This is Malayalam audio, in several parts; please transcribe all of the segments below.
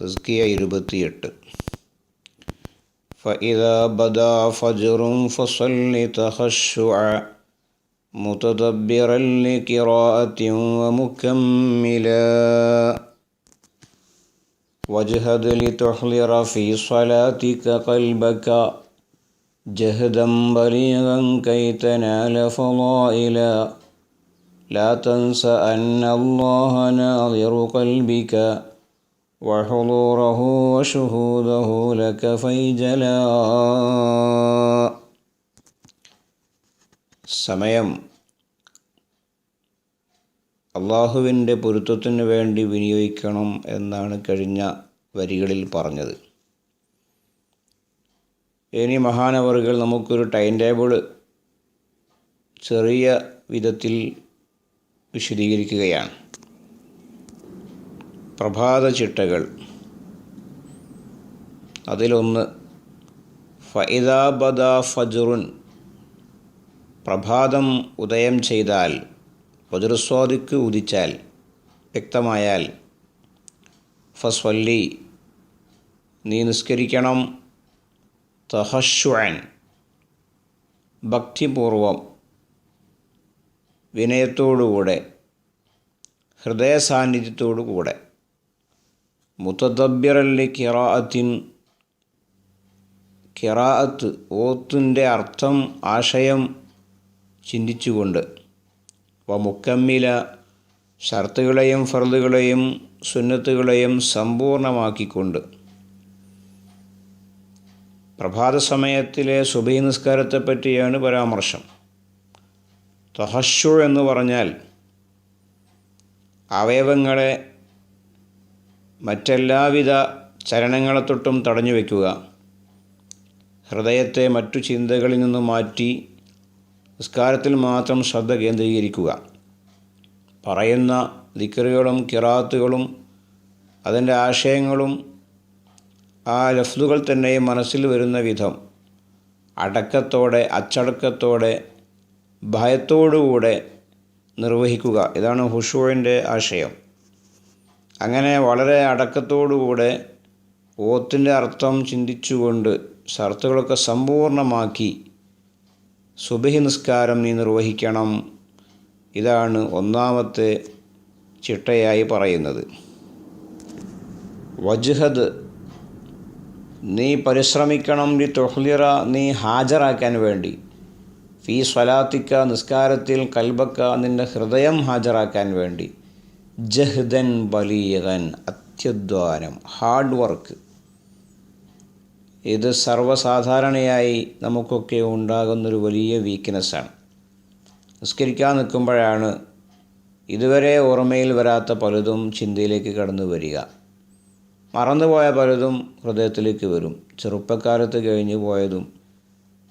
തസ്കിയ ഇരുപത്തിയെട്ട് فإذا بدا فجر فصل تخشعا متدبرا لقراءة ومكملا واجهد لتحضر في صلاتك قلبك جهدا بليغا كي تنال فضائلا لا تنس أن الله ناظر قلبك وحضوره وشهوده لك فيجلا സമയം അള്ളാഹുവിൻ്റെ പൊരുത്തത്തിന് വേണ്ടി വിനിയോഗിക്കണം എന്നാണ് കഴിഞ്ഞ വരികളിൽ പറഞ്ഞത് ഇനി മഹാനവറുകൾ നമുക്കൊരു ടൈം ടേബിൾ ചെറിയ വിധത്തിൽ വിശദീകരിക്കുകയാണ് പ്രഭാത ചിട്ടകൾ അതിലൊന്ന് ഫൈദാബദ ഫജുറുൻ പ്രഭാതം ഉദയം ചെയ്താൽ ഫജുറുസ്വാദിക്ക് ഉദിച്ചാൽ വ്യക്തമായാൽ ഫസ്വല്ലി നീ നിസ്കരിക്കണം തഹശ്വാൻ ഭക്തിപൂർവം വിനയത്തോടുകൂടെ ഹൃദയ സാന്നിധ്യത്തോടുകൂടെ മുത്തദബ്യറല്ലി കിറാഅത്തിൻ കിറാഅത്ത് ഓത്തിന്റെ അർത്ഥം ആശയം ചിന്തിച്ചുകൊണ്ട്. വ മുക്കമ്മില ഷർത്തുകളെയും ഫർദുകളെയും സുന്നത്തുകളെയും സമ്പൂർണമാക്കിക്കൊണ്ട്. പ്രഭാത സമയത്തിലെ സുബൈ നിസ്കാരത്തെ പറ്റിയാണ് പരാമർശം. തഹഷു എന്ന് പറഞ്ഞാൽ അവയവങ്ങളെ മറ്റെല്ലാവിധ ചലനങ്ങളെ തൊട്ടും തടഞ്ഞു വയ്ക്കുക ഹൃദയത്തെ മറ്റു ചിന്തകളിൽ നിന്ന് മാറ്റി നിസ്കാരത്തിൽ മാത്രം ശ്രദ്ധ കേന്ദ്രീകരിക്കുക. പറയുന്ന ദിക്കറുകളും കിറാത്തുകളും അതിന്റെ ആശയങ്ങളും ആ ലഫ്ലുകൾ തന്നെ മനസ്സിൽ വരുന്ന വിധം അടക്കത്തോടെ അച്ചടക്കത്തോടെ ഭയത്തോടുകൂടെ നിർവഹിക്കുക. ഇതാണ് ഹുഷുവിന്റെ ആശയം. അങ്ങനെ വളരെ അടക്കത്തോടുകൂടെ ഓത്തിന്റെ അർത്ഥം ചിന്തിച്ചുകൊണ്ട് ഷർത്തുകളൊക്കെ സമ്പൂർണമാക്കി സുബഹി നിസ്കാരം നീ നിർവഹിക്കണം. ഇതാണ് ഒന്നാമത്തെ ചിട്ടയായി പറയുന്നത്. വജ്ഹദ് നീ പരിശ്രമിക്കണം ലി തൊഹ്ലിറ നീ ഹാജരാക്കാൻ വേണ്ടി. ഫീ സ്വലാത്തിക്ക നിസ്കാരത്തിൽ കൽബക്ക നിന്റെ ഹൃദയം ഹാജരാക്കാൻ വേണ്ടി. ജഹ്ദൻ ബലീഗൻ അത്യധ്വാനം ഹാർഡ് വർക്ക് ഇത് സർവസാധാരണയായി നമുക്കൊക്കെ ഉണ്ടാകുന്നൊരു വലിയ വീക്ക്നെസ്സാണ് നിസ്കരിക്കാൻ നിൽക്കുമ്പോഴാണ് ഇതുവരെ ഓർമ്മയിൽ വരാത്ത പലതും ചിന്തയിലേക്ക് കടന്നു വരിക. മറന്നുപോയ പലതും ഹൃദയത്തിലേക്ക് വരും. ചെറുപ്പക്കാലത്ത് കഴിഞ്ഞു പോയതും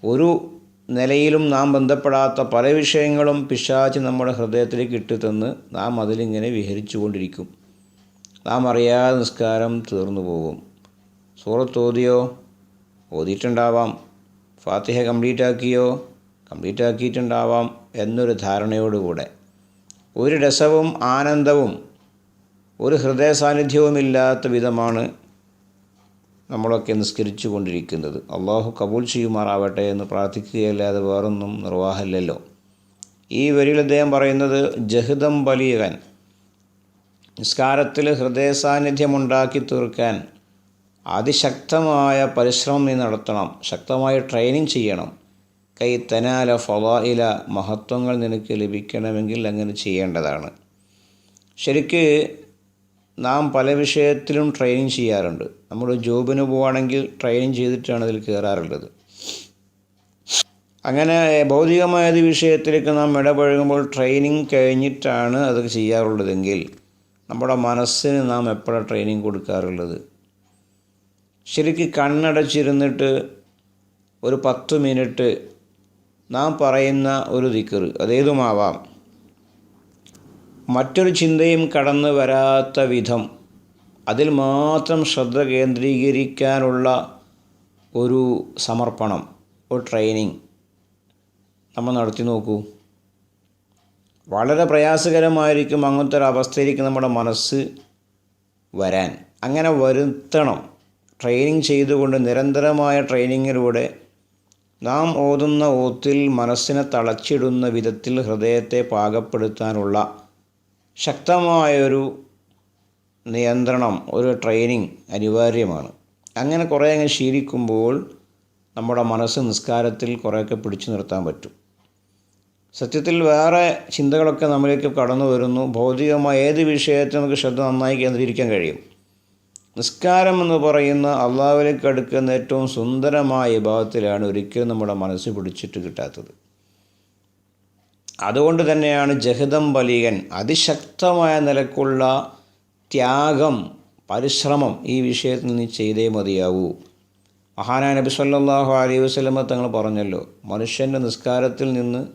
ഒരു നിലയിലും നാം ബന്ധപ്പെടാത്ത പല വിഷയങ്ങളും പിശാച്ച് നമ്മുടെ ഹൃദയത്തിലേക്ക് ഇട്ടുതന്ന് നാം അതിലിങ്ങനെ വിഹരിച്ചു കൊണ്ടിരിക്കും നാം അറിയാതെ നിസ്കാരം തീർന്നു പോകും. സൂറത്ത് ഓതിയോ? ഓതിയിട്ടുണ്ടാവാം. ഫാത്തിഹ കംപ്ലീറ്റ് ആക്കിയോ? കംപ്ലീറ്റ് ആക്കിയിട്ടുണ്ടാവാം എന്നൊരു ധാരണയോടുകൂടെ. ഒരു രസവും ആനന്ദവും ഒരു ഹൃദയ സാന്നിധ്യവുമില്ലാത്ത വിധമാണ് നമ്മളൊക്കെ നിസ്കരിച്ചു കൊണ്ടിരിക്കുന്നത് അള്ളാഹു കബൂൽ ചെയ്യുമാറാവട്ടെ എന്ന് പ്രാർത്ഥിക്കുകയല്ലാതെ വേറൊന്നും നിർവാഹമില്ലല്ലോ. ഈ വരിയിൽ അദ്ദേഹം പറയുന്നത് ജഹിതം ബലീകൻ നിസ്കാരത്തിൽ ഹൃദയ സാന്നിധ്യമുണ്ടാക്കി തീർക്കാൻ അതിശക്തമായ പരിശ്രമം നീ നടത്തണം. ശക്തമായ ട്രെയിനിങ് ചെയ്യണം. കൈ തനാല ഫലായില മഹത്വങ്ങൾ നിനക്ക് ലഭിക്കണമെങ്കിൽ അങ്ങനെ ചെയ്യേണ്ടതാണ്. ശരിക്ക് നാം പല വിഷയത്തിലും ട്രെയിനിങ് ചെയ്യാറുണ്ട്. നമ്മൾ ജോബിന് പോവുകയാണെങ്കിൽ ട്രെയിനിങ് ചെയ്തിട്ടാണ് അതിൽ കയറാറുള്ളത് അങ്ങനെ ഭൗതികമായ വിഷയത്തിലേക്ക് നാം ഇടപഴകുമ്പോൾ ട്രെയിനിങ് കഴിഞ്ഞിട്ടാണ് അത് ചെയ്യാറുള്ളതെങ്കിൽ നമ്മുടെ മനസ്സിന് നാം എപ്പോഴാണ് ട്രെയിനിങ് കൊടുക്കാറുള്ളത്? ശരിക്ക് കണ്ണടച്ചിരുന്നിട്ട് ഒരു പത്ത് മിനിറ്റ് നാം പറയുന്ന ഒരു ദിക്കറ് അതേതുമാവാം. മറ്റൊരു ചിന്തയും കടന്നു വരാത്ത വിധം അതിൽ മാത്രം ശ്രദ്ധ കേന്ദ്രീകരിക്കാനുള്ള ഒരു സമർപ്പണം ഒരു ട്രെയിനിങ് നമ്മൾ നടത്തി നോക്കൂ. വളരെ പ്രയാസകരമായിരിക്കും അങ്ങനത്തെ ഒരു അവസ്ഥയിലേക്ക് നമ്മുടെ മനസ്സ് വരാൻ. അങ്ങനെ വരുത്തണം. ട്രെയിനിങ് ചെയ്തുകൊണ്ട് നിരന്തരമായ ട്രെയിനിങ്ങിലൂടെ നാം ഓതുന്ന ഓത്തിൽ മനസ്സിനെ തളച്ചിടുന്ന വിധത്തിൽ ഹൃദയത്തെ പാകപ്പെടുത്താനുള്ള ശക്തമായൊരു നിയന്ത്രണം ഒരു ട്രെയിനിങ് അനിവാര്യമാണ്. അങ്ങനെ കുറേ അങ്ങ് ശീലിക്കുമ്പോൾ നമ്മുടെ മനസ്സ് നിസ്കാരത്തിൽ കുറേയൊക്കെ പിടിച്ചു നിർത്താൻ പറ്റും. സത്യത്തിൽ വേറെ ചിന്തകളൊക്കെ നമ്മളിലേക്ക് കടന്നു വരുന്നു. ഭൗതികമായ ഏത് വിഷയത്തിൽ നമുക്ക് ശ്രദ്ധ നന്നായി കേന്ദ്രീകരിക്കാൻ കഴിയും? നിസ്കാരം എന്ന് പറയുന്ന അള്ളാഹുവിലേക്ക് അടുക്കുന്ന ഏറ്റവും സുന്ദരമായ വിഭാഗത്തിലാണ് ഒരിക്കലും നമ്മുടെ മനസ്സ് പിടിച്ചിട്ട് കിട്ടാത്തത്. അതുകൊണ്ട് തന്നെയാണ് ജഹിതം ബലികൻ അതിശക്തമായ നിലക്കുള്ള ത്യാഗം പരിശ്രമം ഈ വിഷയത്തിൽ നിന്ന് ചെയ്തേ മതിയാവൂ. മഹാനായ നബി സല്ലാഹു അലൈഹി വസ്ലമ തങ്ങൾ പറഞ്ഞല്ലോ മനുഷ്യന്റെ നിസ്കാരത്തിൽ നിന്ന്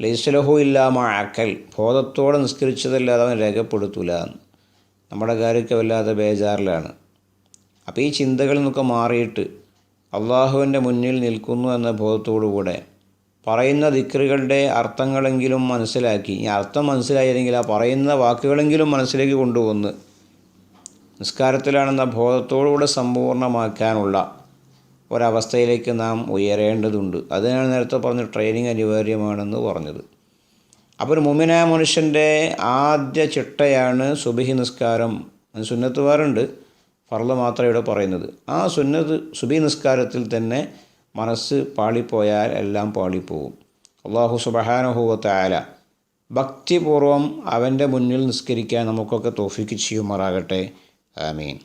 ലൈസലഹു ഇല്ലാമ അക്കൽ ബോധത്തോടെ നിസ്കരിച്ചതല്ലാതെ അവൻ രേഖപ്പെടുത്തൂല. നമ്മുടെ കാര്യമൊക്കെ വല്ലാതെ ബേജാറിലാണ്. അപ്പോൾ ഈ ചിന്തകളിൽ നിന്നൊക്കെ മാറിയിട്ട് അള്ളാഹുവിന്റെ മുന്നിൽ നിൽക്കുന്നു എന്ന ബോധത്തോടുകൂടെ പറയുന്ന ദിക്റുകളുടെ അർത്ഥങ്ങളെങ്കിലും മനസ്സിലാക്കി. ഈ അർത്ഥം മനസ്സിലായില്ലെങ്കിൽ ആ പറയുന്ന വാക്കുകളെങ്കിലും മനസ്സിലേക്ക് കൊണ്ടുവന്ന് നിസ്കാരത്തിലാണെന്ന ബോധത്തോടുകൂടെ സമ്പൂർണമാക്കാനുള്ള ഒരവസ്ഥയിലേക്ക് നാം ഉയരേണ്ടതുണ്ട്. അതിനാണ് നേരത്തെ പറഞ്ഞ ട്രെയിനിങ് അനിവാര്യമാണെന്ന് പറഞ്ഞത്. അപ്പോൾ ഒരു മുമിനായ മനുഷ്യന്റെ ആദ്യ ചിട്ടയാണ് സുബിഹി നിസ്കാരം സുന്നത്തുകാരുണ്ട്. ഫർൾ മാത്രമേ ഇവിടെ പറയുന്നത്. ആ സുന്നത്ത് സുബി നിസ്കാരത്തിൽ തന്നെ മനസ്സ് പാളിപ്പോയാൽ എല്ലാം പാളിപ്പോവും. അള്ളാഹു സുബഹാനുഭൂവത്തായാല ഭക്തിപൂർവം അവന്റെ മുന്നിൽ നിസ്കരിക്കാൻ നമുക്കൊക്കെ തോഫിക്ക് ചെയ്യുമാറാകട്ടെ. ആമീൻ.